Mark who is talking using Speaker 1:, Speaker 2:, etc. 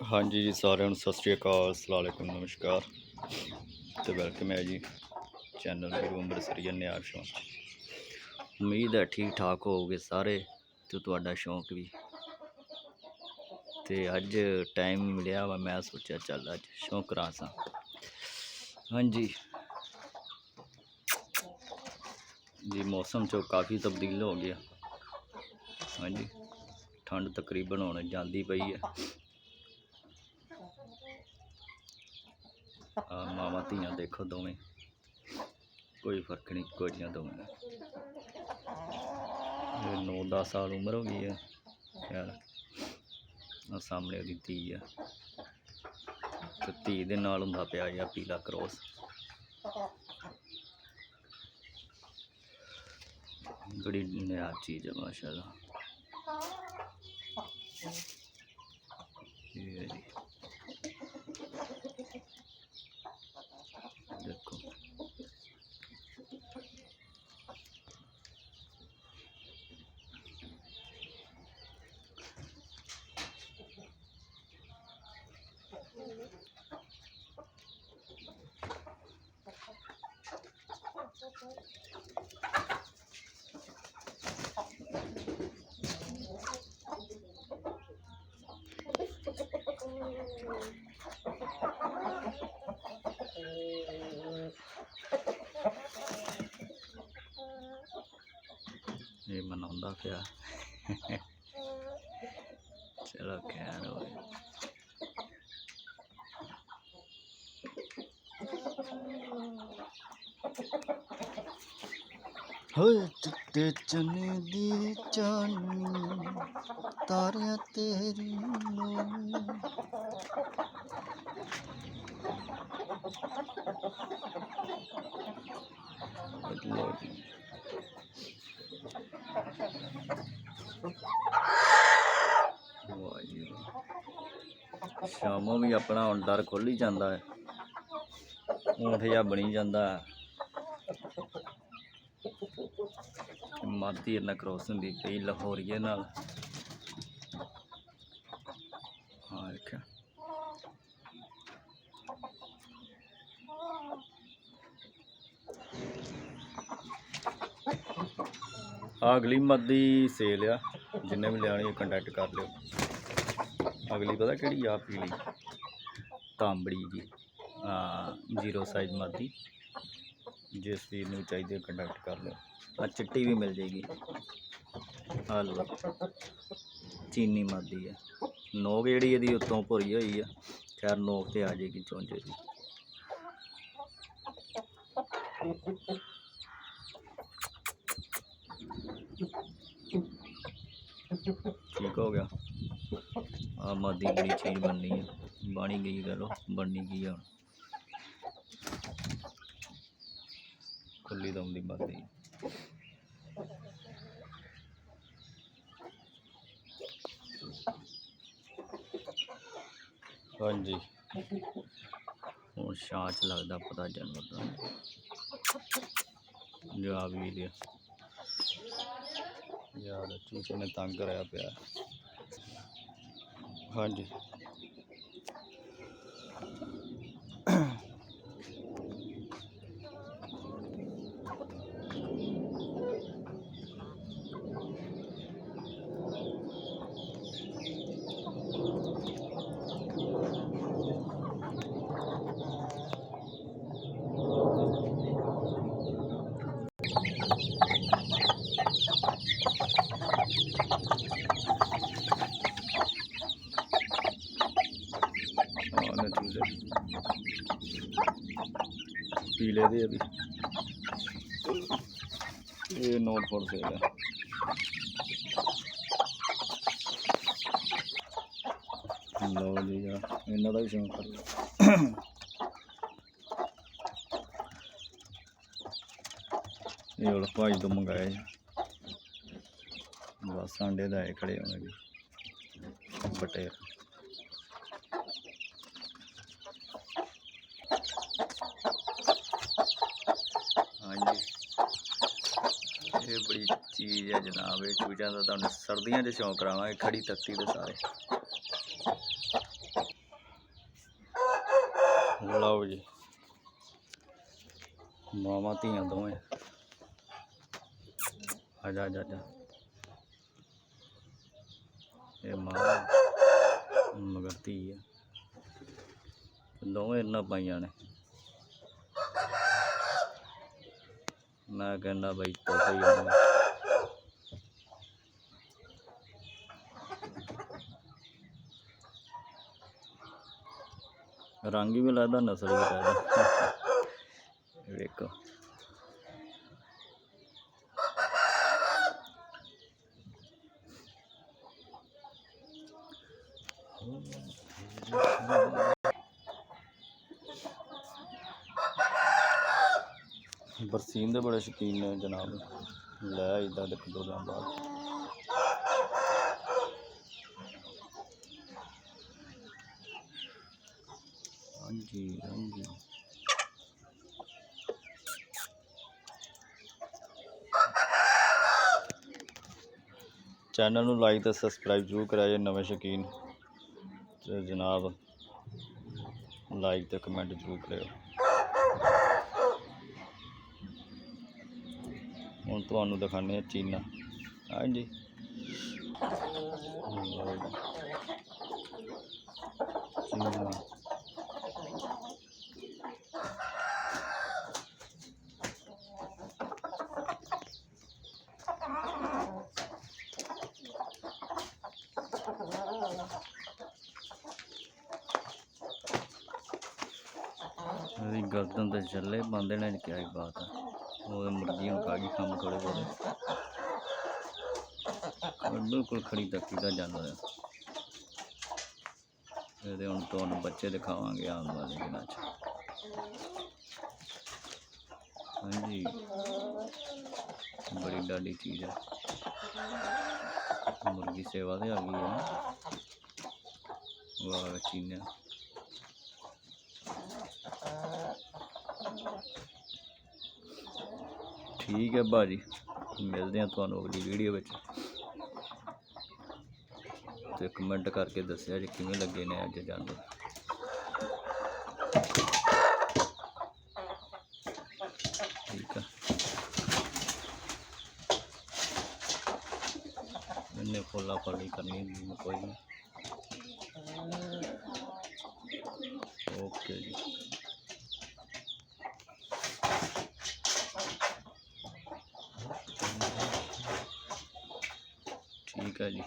Speaker 1: ਹਾਂਜੀ ਜੀ, ਸਾਰਿਆਂ ਨੂੰ ਸਤਿ ਸ਼੍ਰੀ ਅਕਾਲ ਅਸਲਾਮ ਅਲੈਕੁਮ, ਨਮਸਕਾਰ। ਤੇ ਵੈਲਕਮ ਹੈ ਜੀ ਚੈਨਲ ਗੁਰੂ ਅੰਮ੍ਰਿਤਸਰੀ ਨਿਆਰ ਸ਼ੌਂਕ ਉਮੀਦ ਹੈ ਠੀਕ ਠਾਕ ਹੋਵੋਗੇ ਸਾਰੇ ਤੇ ਤੁਹਾਡਾ ਸ਼ੌਂਕ ਵੀ। ਤੇ ਅੱਜ ਟਾਈਮ ਮਿਲਿਆ ਵਾ, ਮੈਂ ਸੋਚਿਆ ਚੱਲ ਅੱਜ ਸ਼ੌਂਕ ਕਰਾਂ ਸਾਂ ਹਾਂਜੀ। ਜੀ, ਮੌਸਮ ਚੋਂ ਕਾਫੀ ਤਬਦੀਲ ਹੋ ਗਿਆ। ਹਾਂਜੀ। ਠੰਡ ਤਕਰੀਬਨ ਹੁਣ ਜਾਂਦੀ ਪਈ ਹੈ। ਆ ਮਾਵਾਂ ਧੀਆਂ ਦੇਖੋ ਦੋਵੇਂ। ਕੋਈ ਫ਼ਰਕ ਨਹੀਂ ਕੋਈਆਂ ਦੋਵੇਂ ਇਹ 9-10 ਸਾਲ ਉਮਰ ਹੋ ਗਈ ਹੈ ਯਾਰ ਆ ਸਾਹਮਣੇ ਉਹਦੀ ਧੀ ਆ। ਤੇ ਧੀ ਦੇ ਨਾਲ ਹੁੰਦਾ ਪਿਆ ਆ ਪੀਲਾ ਕਰੋਸ। ਬੜੀ ਨਿਆ ਚੀਜ਼ ਹੈ ਮਾਸ਼ਾਅੱਲਾ। ਇਹ ਇਹ ਪਿਆ। ਚਲੋ ਖੈਰ ਹੋਏ ਹੋਏ ਚਿੱਟੇ ਚਨੇ ਦੀ ਚਾਨੀ ਤਾਰਿਆਂ ਤੇਰੀ ਨੂੰ ਲੋ ਜੀ ਵਾਹ ਜੀ ਵਾਹ। ਸ਼ਾਮੋਂ ਵੀ ਆਪਣਾ ਹੁਣ ਡਰ ਖੁੱਲ ਹੀ ਜਾਂਦਾ ਹੈ। ਊਂਠ ਜਿਹਾ ਬਣੀ ਜਾਂਦਾ ਹੈ। ਮਾਦੀ ਇਹਨਾਂ ਕ੍ਰੋਸ ਹੁੰਦੀ ਪਈ ਲਾਹੌਰੀਏ ਨਾਲ। ਹਾਂ ਦੇਖਿਆ ਆਹ ਅਗਲੀ ਮੱਦੀ ਸੇਲ ਆ। ਜਿੰਨੇ ਵੀ ਲੈਣੀ ਕੰਟੈਕਟ ਕਰ ਲਿਓ। ਅਗਲੀ ਪਤਾ ਕਿਹੜੀ ਆ ਪੀਲੀ ਤਾਂਬੜੀ ਜੀ। ਜ਼ੀਰੋ ਸਾਈਜ਼ ਮਾਦੀ। ਜਿਸ ਵੀ ਨੂੰ ਚਾਹੀਦੇ ਕੰਟੈਕਟ ਕਰ ਲਿਓ। ਆ, ਚਿੱਟੀ ਵੀ ਮਿਲ ਜੇਗੀ ਆ ਲਓ। ਚੀਨੀ ਮਾਦੀ ਆ। ਨੋਕ ਜਿਹੜੀ ਇਹਦੀ ਉੱਤੋਂ ਭੁਰੀ ਹੋਈ ਆ। ਖੈਰ ਨੋਕ ਤੇ ਆ ਜੇਗੀ ਚੌਂਜੇ ਦੀ ਠੀਕ ਹੋ ਗਿਆ। ਆ ਮਾਦੀ ਬੜੀ ਚੀਜ਼ ਬਣਨੀ ਹੈ ਬਣੀ ਗਈ ਕਰੋ ਬਣਨੀ ਕੀ ਹੁਣ? ਖੁੱਲੀ ਦਮ ਦੀ ਮਾਦੀ। ਹਾਂਜੀ। ਹੁਣ ਛਾਂ ਚ ਲੱਗਦਾ ਪਤਾ ਚੱਲਦਾ ਜਾ ਵੀ ਲਿਆ। ਯਾਰ ਚੂਚੇ ਨੇ ਤੰਗ ਕਰਿਆ ਪਿਆ। ਹਾਂਜੀ। ਆਹ ਨੇ ਪੀਲੇ ਦੇ ਵੀ। ਇਹ ਨੋਟ ਫੋਰ ਸੇਲ ਹੈ ਲਓ ਜੀ ਯਾਰ, ਇਹਨਾਂ ਦਾ ਵੀ ਸ਼ੌਂਕ ਕਰ ਲਓ ਇਹ ਹੁਣ ਭਾਈ ਤੋਂ ਮੰਗਾਇਆ ਬਸ ਆਂਡੇ ਦਾ ਇਹ ਖੜੇ ਹੋਣੇ ਜੀ ਬਟੇਰ ਹਾਂਜੀ ਇਹ ਬੜੀ ਚੀਜ਼ ਹੈ ਜਨਾਬ, ਇਹ ਚੂਜ਼ਾਂ ਦਾ ਤੁਹਾਨੂੰ ਸਰਦੀਆਂ 'ਚ ਸ਼ੌਂਕ ਕਰਾਵਾਂਗੇ, ਖੜੀ ਤੱਤੀ ਦੇ ਸਾਰੇ। ਲਓ ਜੀ। ਮਾਵਾਂ, ਧੀਆਂ ਦੋਵੇਂ। ਆ ਜਾ ਜਾ ਜਾ। ਇਹ ਮਾਂ, ਮਗਰ ਧੀ ਆ। ਦੋਵੇਂ ਇਹਨਾਂ ਪਾਈਆਂ ਨੇ। ਮੈਂ ਕਹਿੰਦਾ ਬਈ ਤੋਤੇ ਹੀ ਆ। ਰੰਗ ਵੀ ਲੱਗਦਾ ਨਸਲ ਵੀ ਲੱਗਦਾ ਵੇਖੋ। ਬਰਸੀਨ ਦੇ ਬੜੇ ਸ਼ੌਕੀਨ ਨੇ ਜਨਾਬ। ਲੈ ਇਦਾਂ ਦੇ ਦੋ ਦਿਨ ਬਾਅਦ। ਹਾਂਜੀ ਹਾਂਜੀ। ਚੈਨਲ ਨੂੰ ਲਾਈਕ ਤੇ ਸਬਸਕ੍ਰਾਈਬ ਜ਼ਰੂਰ ਕਰਿਆ ਜੇ, ਨਵੇਂ ਸ਼ੌਕੀਨ। ਤੇ ਜਨਾਬ ਲਾਈਕ ਤੇ ਕਮੈਂਟ ਜ਼ਰੂਰ ਕਰਿਓ। ਹੁਣ ਤੁਹਾਨੂੰ ਦਿਖਾਉਂਦੇ ਹਾਂ ਚੀਨਾ। ਹਾਂਜੀ। ਚੀਨਾ। ਇਹਦੀ ਗਰਦਨ ਤੇ ਚੱਲੇ, ਬੰਦੇ ਨੇ ਕਿਹਾ ਹੀ ਬਾਤ। ਆ ਉਹ ਮੁਰਗੀ ਨੂੰ ਖਾ ਗਈ, ਕੰਮ ਥੋੜੇ ਬਹੁਤੇ। ਔਰ ਬਿਲਕੁਲ ਖੜੀ ਤੱਕੀ ਇਹਦੇ ਹੁਣ ਤੁਹਾਨੂੰ ਬੱਚੇ ਦਿਖਾਵਾਂਗੇ ਆਉਣ ਵਾਲੇ ਦਿਨਾਂ 'ਚ। ਹਾਂਜੀ। ਬੜੀ ਡਾਡੀ ਚੀਜ਼ ਹੈ ਮੁਰਗੀ ਸੇਵਾ ਤੇ ਆ ਗਈ ਹੈ। ਵਾਹ ਚੀਨਾ ਠੀਕ ਹੈ ਭਾਜੀ। ਮਿਲਦੇ ਹਾਂ ਤੁਹਾਨੂੰ ਅਗਲੀ ਵੀਡੀਓ ਵਿੱਚ। ਤੇ ਕਮੈਂਟ ਕਰਕੇ ਦੱਸਿਆ ਜੀ ਕਿਵੇਂ ਲੱਗੇ ਨੇ ਅੱਜ ਜਾਨਵਰ ਠੀਕ ਆ। ਇਹਨੇ ਫੋਲਾ ਫੜੀ ਕਰਨੀ ਨਹੀਂ ਕੋਈ। ਨਹੀਂ ਓਕੇ ਜੀ ਠੀਕ ਹੈ ਜੀ